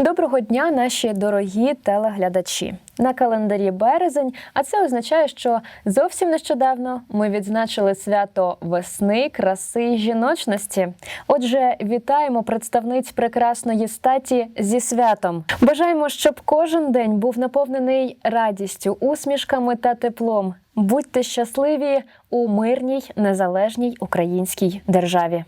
Доброго дня, наші дорогі телеглядачі. На календарі березень, а це означає, що зовсім нещодавно ми відзначили свято весни, краси й жіночності. Отже, вітаємо представниць прекрасної статі зі святом. Бажаємо, щоб кожен день був наповнений радістю, усмішками та теплом. Будьте щасливі у мирній незалежній українській державі.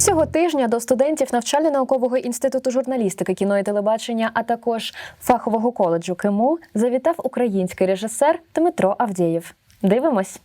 Цього тижня до студентів навчально-наукового інституту журналістики, кіно і телебачення, а також фахового коледжу КИМУ завітав український режисер Дмитро Авдєєв. Дивимось.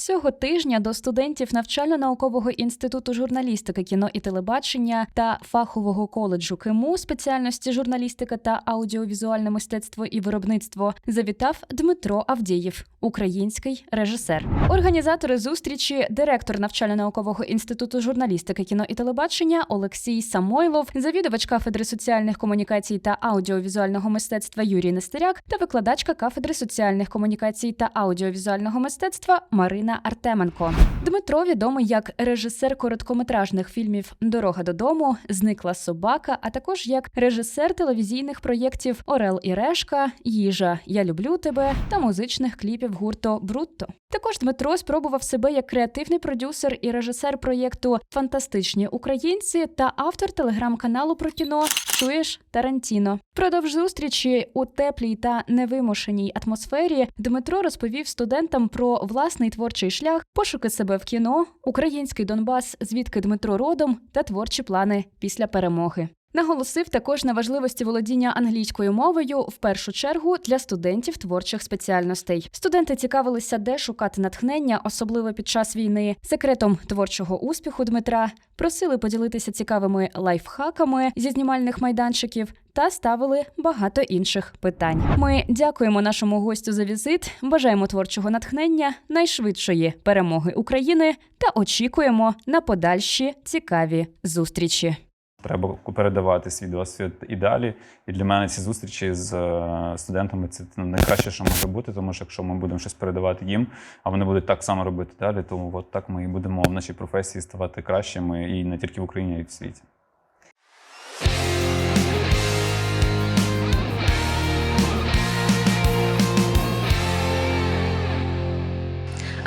Цього тижня до студентів навчально-наукового інституту журналістики, кіно і телебачення та фахового коледжу КИМУ спеціальності журналістика та аудіовізуальне мистецтво і виробництво завітав Дмитро Авдєєв, український режисер. Організатори зустрічі, директор навчально-наукового інституту журналістики, кіно і телебачення Олексій Самойлов, завідувач кафедри соціальних комунікацій та аудіовізуального мистецтва Юрій Нестеряк та викладачка кафедри соціальних комунікацій та аудіовізуального мистецтва Марина Артеменко. Дмитро відомий як режисер короткометражних фільмів Дорога додому, Зникла собака, а також як режисер телевізійних проєктів Орел і Решка, Їжа, Я люблю тебе та музичних кліпів гурту Брутто. Також Дмитро спробував себе як креативний продюсер і режисер проєкту Фантастичні українці та автор телеграм-каналу про кіно Чуєш Тарантіно. Продовж зустрічі у теплій та невимушеній атмосфері Дмитро розповів студентам про власний творчий шлях, пошуки себе в кіно, український Донбас, звідки Дмитро родом та творчі плани після перемоги. Наголосив також на важливості володіння англійською мовою в першу чергу для студентів творчих спеціальностей. Студенти цікавилися, де шукати натхнення, особливо під час війни, секретом творчого успіху Дмитра, просили поділитися цікавими лайфхаками зі знімальних майданчиків та ставили багато інших питань. Ми дякуємо нашому гостю за візит, бажаємо творчого натхнення, найшвидшої перемоги України та очікуємо на подальші цікаві зустрічі. Треба передавати свій досвід і далі. І для мене ці зустрічі з е, студентами це найкраще, що може бути, тому що якщо ми будемо щось передавати їм, а вони будуть так само робити далі, то от так ми і будемо в нашій професії ставати кращими і не тільки в Україні, а й в світі.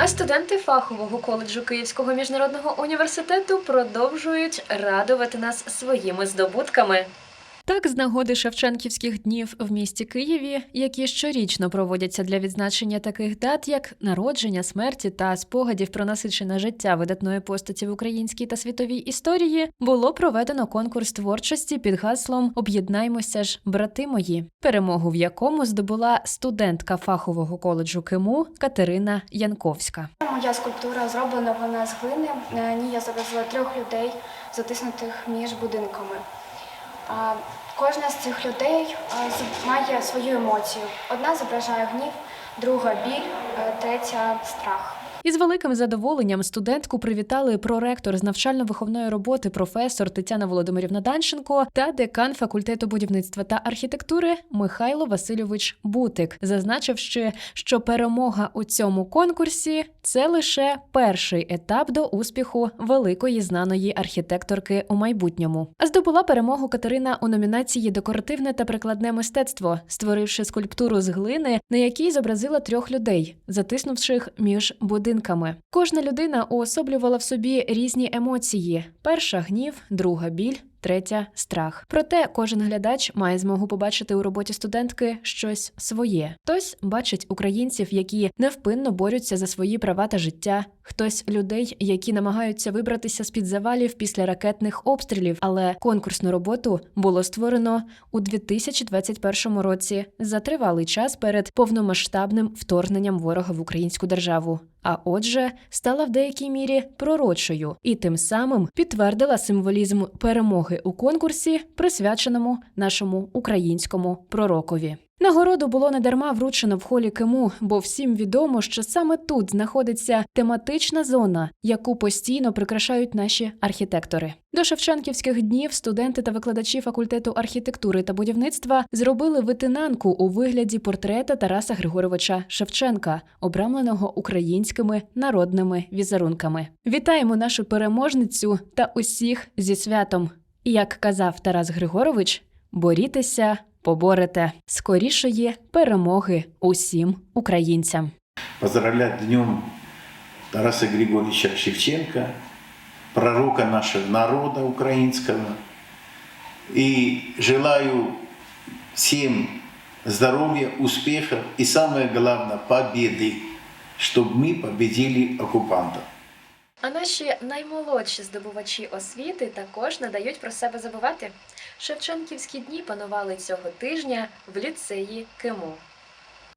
А студенти фахового коледжу Київського міжнародного університету продовжують радувати нас своїми здобутками. Так, з нагоди Шевченківських днів в місті Києві, які щорічно проводяться для відзначення таких дат, як народження, смерті та спогадів про насичене життя видатної постаті в українській та світовій історії, було проведено конкурс творчості під гаслом Об'єднаймося ж, брати мої, перемогу в якому здобула студентка фахового коледжу КИМУ Катерина Янковська. Моя скульптура зроблена вона з глини. На ній я зобразила трьох людей, затиснутих між будинками. Кожна з цих людей має свою емоцію. Одна зображає гнів, друга біль, е, третя страх. Із великим задоволенням студентку привітали проректор з навчально-виховної роботи професор Тетяна Володимирівна Данченко та декан факультету будівництва та архітектури Михайло Васильович Бутик, зазначивши, що перемога у цьому конкурсі це лише перший етап до успіху великої знаної архітекторки у майбутньому. А здобула перемогу Катерина у номінації Декоративне та прикладне мистецтво, створивши скульптуру з глини, на якій зобразила трьох людей, затиснувших між будинками. Кожна людина уособлювала в собі різні емоції: перша гнів, друга біль. Третя страх. Проте кожен глядач має змогу побачити у роботі студентки щось своє. Хтось бачить українців, які невпинно борються за свої права та життя. Хтось людей, які намагаються вибратися з під завалів після ракетних обстрілів. Але конкурсну роботу було створено у 2021 році за тривалий час перед повномасштабним вторгненням ворога в українську державу. А отже, стала в деякій мірі пророчою і тим самим підтвердила символізм перемоги у конкурсі, присвяченому нашому українському пророкові. Нагороду було недарма вручено в холі Киму, бо всім відомо, що саме тут знаходиться тематична зона, яку постійно прикрашають наші архітектори. До Шевченківських днів студенти та викладачі факультету архітектури та будівництва зробили витинанку у вигляді портрета Тараса Григоровича Шевченка, обрамленого українськими народними візерунками. Вітаємо нашу переможницю та усіх зі святом. І як казав Тарас Григорович, борітеся, поборете скорішої перемоги усім українцям. поздравлять Днем Тараса Григорьевича Шевченко, пророка нашего народа украинского. И желаю всем здоровья, успехов и самое главное победы, чтобы мы победили оккупантов. А наші наймолодші здобувачі освіти також не дають про себе забувати. Шевченківські дні панували цього тижня в ліцеї КИМУ.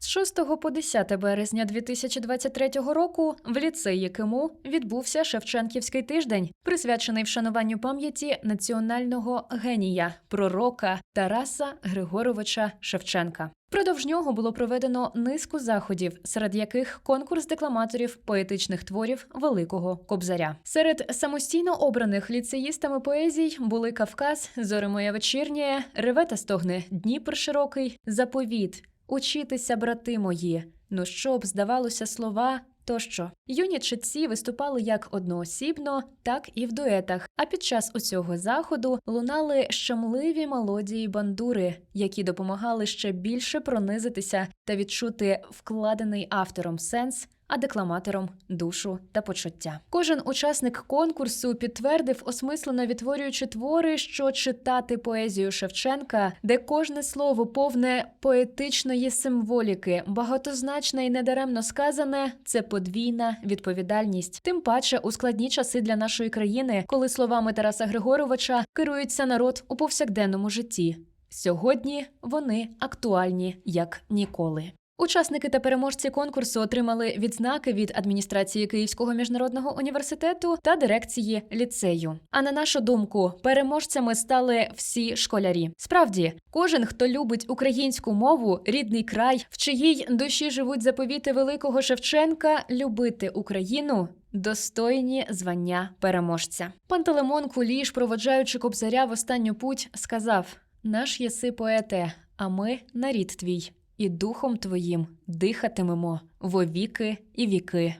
З 6 по 10 березня 2023 року в ліцеї КИМУ відбувся Шевченківський тиждень, присвячений вшануванню пам'яті національного генія, пророка Тараса Григоровича Шевченка. Впродовж нього було проведено низку заходів, серед яких конкурс декламаторів поетичних творів Великого Кобзаря. Серед самостійно обраних ліцеїстами поезій були Кавказ, Зори моя вечірнє, Реве та стогне Дніпр широкий, Заповіт, Учітися, брати мої. Ну щоб здавалося слова. Тощо юні читці виступали як одноосібно, так і в дуетах. А під час усього заходу лунали щемливі мелодії бандури, які допомагали ще більше пронизитися та відчути вкладений автором сенс, а декламатором душу та почуття. Кожен учасник конкурсу підтвердив, осмислено відтворюючи твори, що читати поезію Шевченка, де кожне слово повне поетичної символіки, багатозначне і недаремно сказане це подвійна відповідальність. Тим паче у складні часи для нашої країни, коли словами Тараса Григоровича керується народ у повсякденному житті. Сьогодні вони актуальні як ніколи. Учасники та переможці конкурсу отримали відзнаки від адміністрації Київського міжнародного університету та дирекції ліцею. А на нашу думку, переможцями стали всі школярі. Справді, кожен, хто любить українську мову, рідний край, в чиїй душі живуть заповіти великого Шевченка, любити Україну. Достойні звання переможця. Пантелеймон Куліш, проводжаючи кобзаря в останню путь, сказав: Наш єси поете, а ми нарід твій і духом твоїм дихатимемо во віки і віки.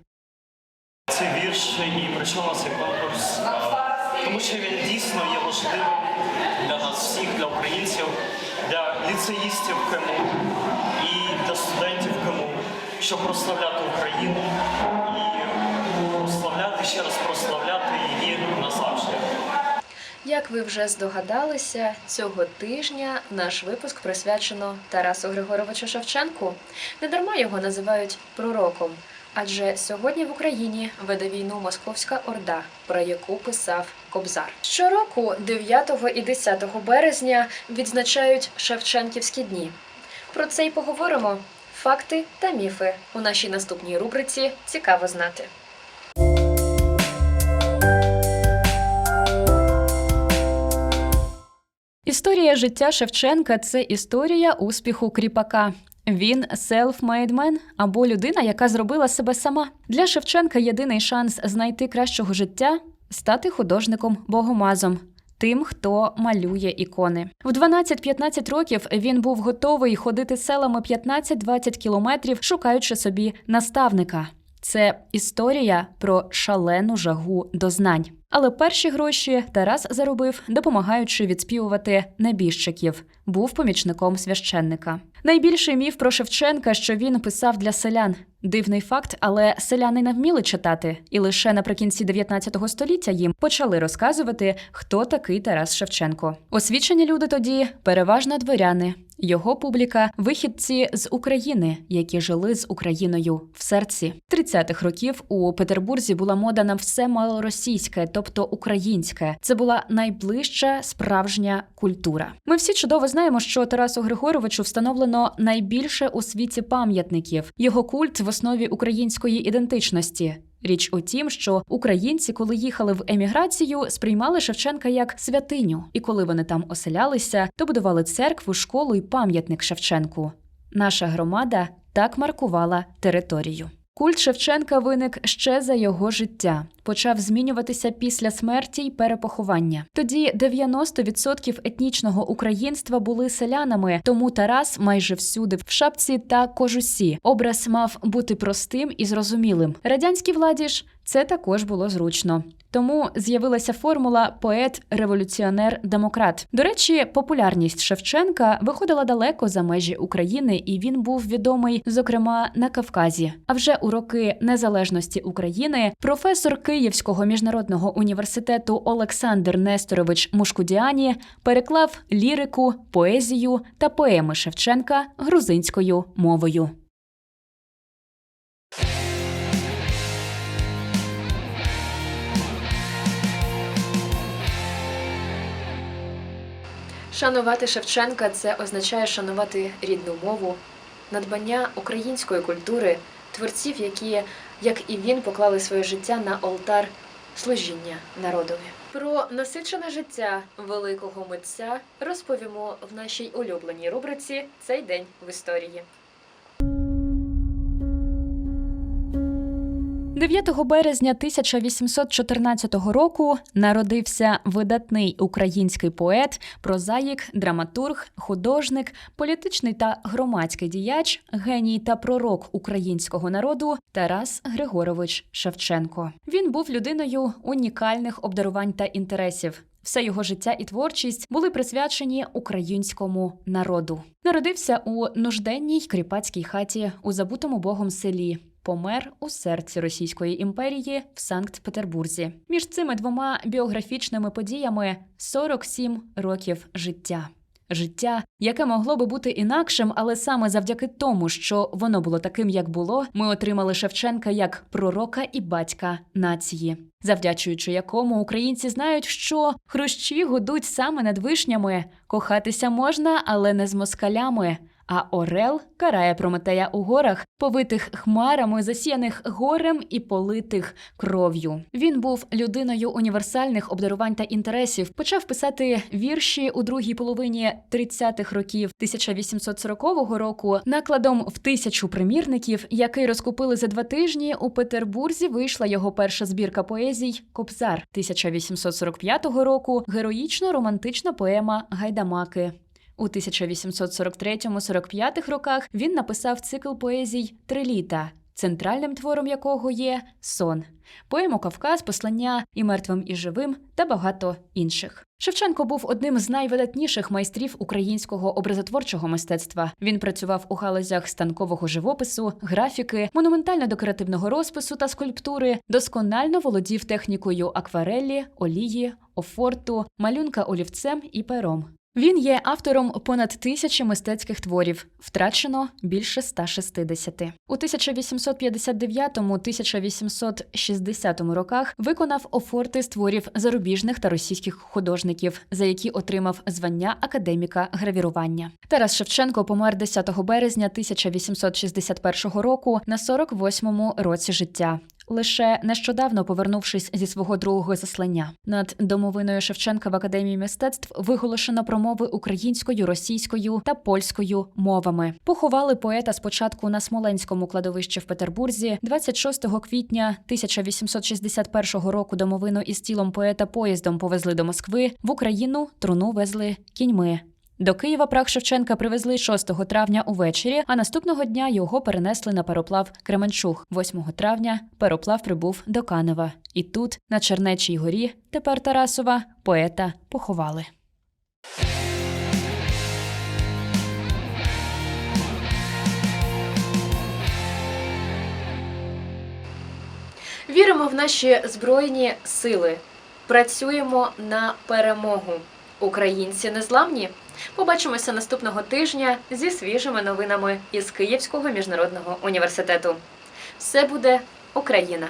Цей вірш і прийшов цей конкурс? Тому що він дійсно є важливим для нас всіх, для українців, для ліцеїстів КМУ і для студентів КМУ, щоб прославляти Україну Як ви вже здогадалися, цього тижня наш випуск присвячено Тарасу Григоровичу Шевченку. Недарма його називають пророком. Адже сьогодні в Україні веде війну Московська Орда, про яку писав Кобзар. Щороку, 9 і 10 березня, відзначають Шевченківські дні. Про це й поговоримо. Факти та міфи у нашій наступній рубриці Цікаво знати. Історія життя Шевченка це історія успіху кріпака. Він self-made man або людина, яка зробила себе сама. Для Шевченка єдиний шанс знайти кращого життя стати художником богомазом. Тим, хто малює ікони. В 12-15 років він був готовий ходити селами 15-20 кілометрів, шукаючи собі наставника. Це історія про шалену жагу до знань. Але перші гроші Тарас заробив, допомагаючи відспівувати небіжчиків, був помічником священника. Найбільший міф про Шевченка, що він писав для селян. Дивний факт, але селяни не вміли читати, і лише наприкінці 19 століття їм почали розказувати, хто такий Тарас Шевченко. Освічені люди тоді переважно дворяни. Його публіка вихідці з України, які жили з Україною в серці. 30-х років у Петербурзі була мода на все малоросійське, тобто українське. Це була найближча справжня культура. Ми всі чудово знаємо, що Тарасу Григоровичу встановлено найбільше у світі пам'ятників. Його культ в основі української ідентичності. Річ у тім, що українці, коли їхали в еміграцію, сприймали Шевченка як святиню, і коли вони там оселялися, то будували церкву, школу і пам'ятник Шевченку. наша громада так маркувала територію. Культ Шевченка виник ще за його життя, почав змінюватися після смерті й перепоховання. Тоді 90% етнічного українства були селянами, тому Тарас майже всюди в шапці та кожусі. Образ мав бути простим і зрозумілим. Радянській владі ж це також було зручно. Тому з'явилася формула поет-революціонер-демократ. До речі, популярність Шевченка виходила далеко за межі України, і він був відомий, зокрема, на Кавказі. А вже у роки незалежності України професор Київського міжнародного університету Олександр Несторович Мушкудіані переклав лірику, поезію та поеми Шевченка грузинською мовою. Шанувати Шевченка це означає шанувати рідну мову, надбання української культури, творців, які, як і він, поклали своє життя на олтар служіння народові. Про насичене життя великого митця розповімо в нашій улюбленій рубриці Цей день в історії. 9 березня 1814 року народився видатний український поет, прозаїк, драматург, художник, політичний та громадський діяч, геній та пророк українського народу Тарас Григорович Шевченко. Він був людиною унікальних обдарувань та інтересів. Все його життя і творчість були присвячені українському народу. Народився у нужденній кріпацькій хаті у забутому богом селі. Помер у серці Російської імперії в Санкт-Петербурзі. Між цими двома біографічними подіями 47 років життя. Життя, яке могло би бути інакшим, але саме завдяки тому, що воно було таким, як було, ми отримали Шевченка як пророка і батька нації, завдячуючи якому українці знають, що хрущі гудуть саме над вишнями, кохатися можна, але не з москалями. А Орел карає Прометея у горах, повитих хмарами, засіяних горем і политих кров'ю. Він був людиною універсальних обдарувань та інтересів. Почав писати вірші у другій половині 30-х років 1840 року. Накладом в тисячу примірників, який розкупили за два тижні. У Петербурзі вийшла його перша збірка поезій Кобзар 1845 року. Героїчно романтична поема Гайдамаки. У 1843-45 роках він написав цикл поезій Три літа, центральним твором якого є сон, поему Кавказ, послання і мертвим, і живим та багато інших. Шевченко був одним з найвидатніших майстрів українського образотворчого мистецтва. Він працював у галузях станкового живопису, графіки, монументально-декоративного розпису та скульптури, досконально володів технікою акварелі, олії, офорту, малюнка олівцем і пером. Він є автором понад тисячі мистецьких творів, втрачено більше 160. У 1859-1860 роках виконав офорти з творів зарубіжних та російських художників, за які отримав звання академіка гравірування. Тарас Шевченко помер 10 березня 1861 року на 48-му році життя. Лише нещодавно повернувшись зі свого другого заслання, над домовиною Шевченка в академії мистецтв виголошено промови українською, російською та польською мовами. Поховали поета спочатку на Смоленському кладовищі в Петербурзі, 26 квітня 1861 року. Домовину із тілом поета поїздом повезли до Москви. В Україну труну везли кіньми. До Києва прах Шевченка привезли 6 травня увечері, а наступного дня його перенесли на пароплав Кременчуг. 8 травня пароплав прибув до Канева. І тут, на Чернечій горі, тепер Тарасова, поета поховали. Віримо в наші збройні сили. Працюємо на перемогу. Українці незламні. Побачимося наступного тижня зі свіжими новинами із Київського міжнародного університету. Все буде Україна!